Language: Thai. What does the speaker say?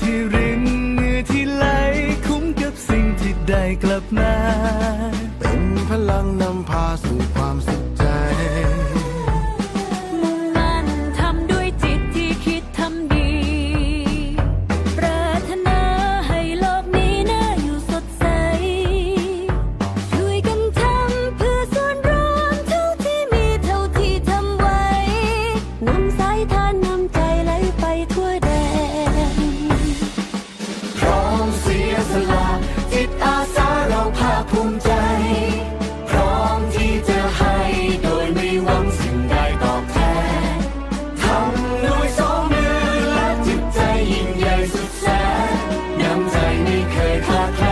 ที่รินเหงื่อที่ไหลคุ้มกับสิ่งที่ได้กลับมา เป็นพลังนำพาสู่ clock.